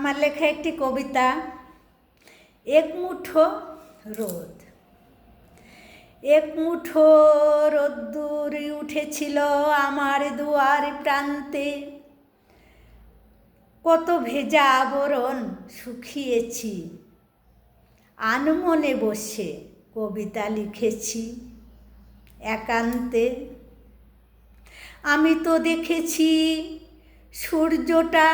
আমার লেখা একটি কবিতা, এক মুঠো রোদ। এক মুঠো রোদ্দুর উঠেছিল আমার দুয়ার প্রান্তে। কত ভেজা আবরণ শুকিয়েছি, আনমনে বসে কবিতা লিখেছি একান্তে। আমি তো দেখেছি সূর্যটা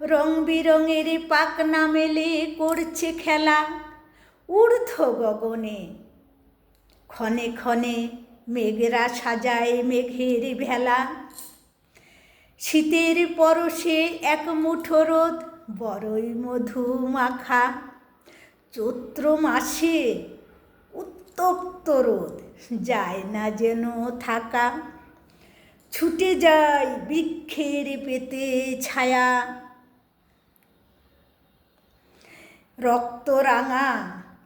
রং বিরঙের পাকনা মেলে করছে খেলা। ঊর্ধ্ব গগনে ক্ষণে ক্ষণে মেঘেরা সাজায় মেঘের ভেলা। শীতের পরশে এক মুঠো রোদ, বড়ই মধু মাখা চৈত্র মাসে উত্তপ্ত রোদ, যায় না যেন থাকা। ছুটে যায় বৃক্ষের পেতে ছায়া। রক্তরাঙা,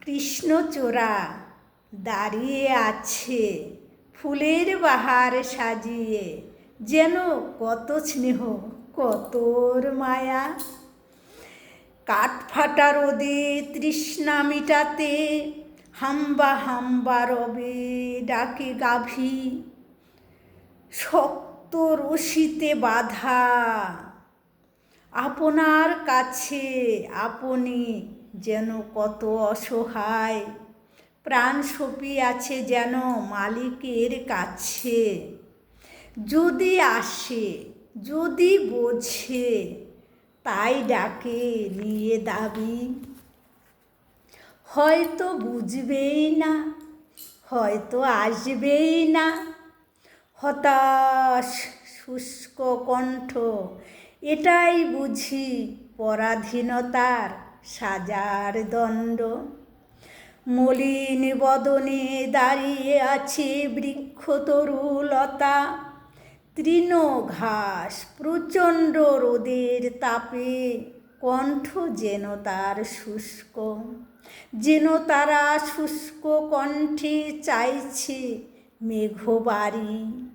কৃষ্ণচূড়া, দাঁড়িয়ে আছে, ফুলের বাহার সাজিয়ে, যেন কত স্নেহ, কতর মায়া। কাঠফাটা রোদে তৃষ্ণা মিটাতে, হাম্বা হাম্বা রবে ডাকে গাভী। শক্ত রশিতে বাধা, আপনার কাছে আপনি যেন কত অসহায়। প্রাণ সপি আছে যেন মালিকের কাছে। যদি আসে, যদি বোঝে, তাই ডাকে নিয়ে দাবি। হয়তো বুঝবেই না, হয়তো আসবেই না। হতাশ, শুষ্ক কণ্ঠ, এটাই বুঝি পরাধীনতার সাজার দণ্ড। মলিন বদনে দাঁড়িয়ে আছে বৃক্ষতরুলতা তৃণ ঘাস প্রচণ্ড রোদের তাপে, কণ্ঠ যেন তার শুষ্ক। যেন তারা শুষ্ক কণ্ঠে চাইছে মেঘবাড়ি।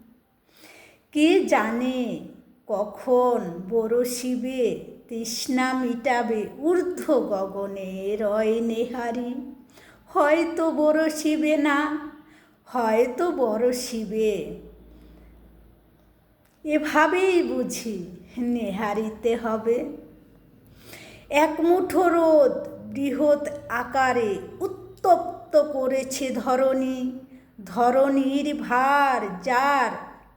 কে জানে কখন বরশিবে তৃষ্ণা মিটাবে ঊর্ধ্ব গগনে, রয় নেহারি। হয়তো বড় শিবে না, হয়তো বড় শিবে। এভাবেই বুঝি নেহারিতে হবে। এক মুঠো রোদ বৃহৎ আকারে উত্তপ্ত করেছে ধরণী, ধরণীর ভার যার,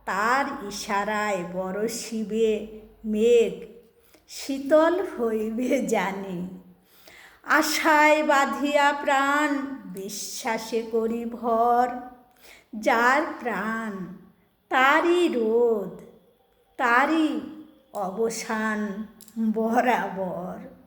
তার ইশারায় বড় শিবে মেঘ শীতল হইবে জানি। আশায় বাঁধিয়া প্রাণ, বিশ্বাসে করি ভর। যার প্রাণ, তারই রোদ তারই অবসান বরাবর।